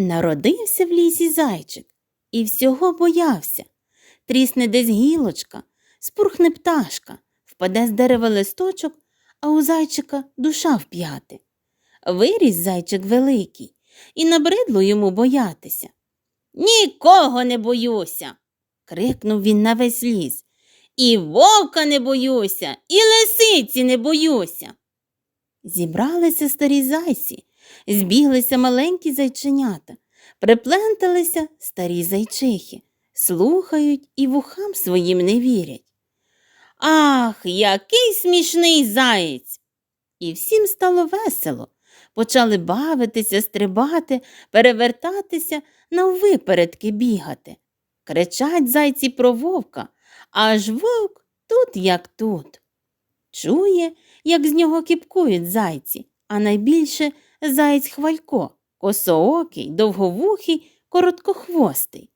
Народився в лісі зайчик і всього боявся. Трісне десь гілочка, спурхне пташка, впаде з дерева листочок, а у зайчика душа вп'яти. Виріс зайчик великий, і набридло йому боятися. Нікого не боюся. крикнув він на весь ліс. І вовка не боюся, і лисиці не боюся. Зібралися старі зайці, збіглися маленькі зайченята, припленталися старі зайчихи, слухають і вухам своїм не вірять. Ах, який смішний заєць! І всім стало весело. Почали бавитися, стрибати, перевертатися, наввипередки бігати. Кричать зайці про вовка, аж вовк тут як тут. Чує, як з нього кіпкують зайці, а найбільше заєць хвалько, косоокий, довговухий, короткохвостий.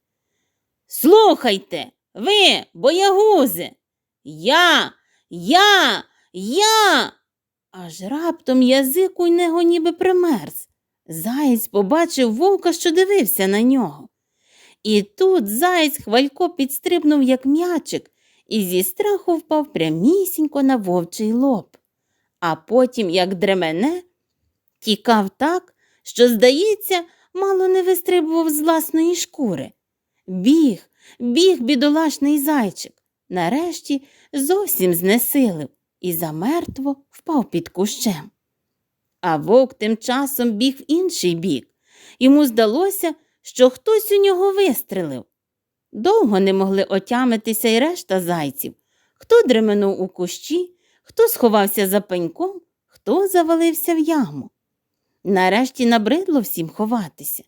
Слухайте, ви, боягузи, я, я, я. Аж раптом язик у нього ніби примерз. Заєць побачив вовка, що дивився на нього. І тут заєць хвалько підстрибнув, як м'ячик, і зі страху впав прямісінько на вовчий лоб. А потім, як дремене, тікав так, що, здається, мало не вистрибував з власної шкури. Біг, біг бідолашний зайчик. Нарешті зовсім знесилив і замертво впав під кущем. А вовк тим часом біг в інший бік. Йому здалося, що хтось у нього вистрелив. Довго не могли отямитися й решта зайців. Хто дременув у кущі, хто сховався за пеньком, хто завалився в яму. Нарешті набридло всім ховатися.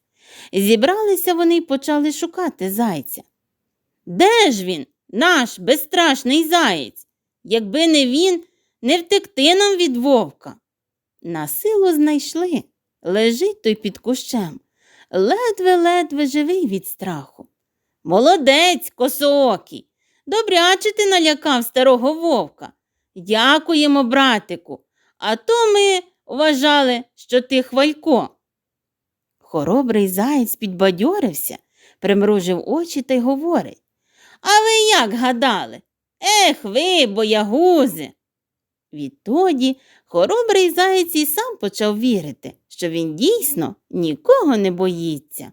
Зібралися вони й почали шукати зайця. Де ж він, наш безстрашний заєць? Якби не він, не втекти нам від вовка. На силу знайшли, лежить той під кущем, ледве-ледве живий від страху. Молодець, косоокий, добряче ти налякав старого вовка. Дякуємо, братику, а то ми вважали, що ти хвалько. Хоробрий заєць підбадьорився, примружив очі та й говорить. А ви як гадали? Ех ви, боягузи. Відтоді хоробрий заєць і сам почав вірити, що він дійсно нікого не боїться.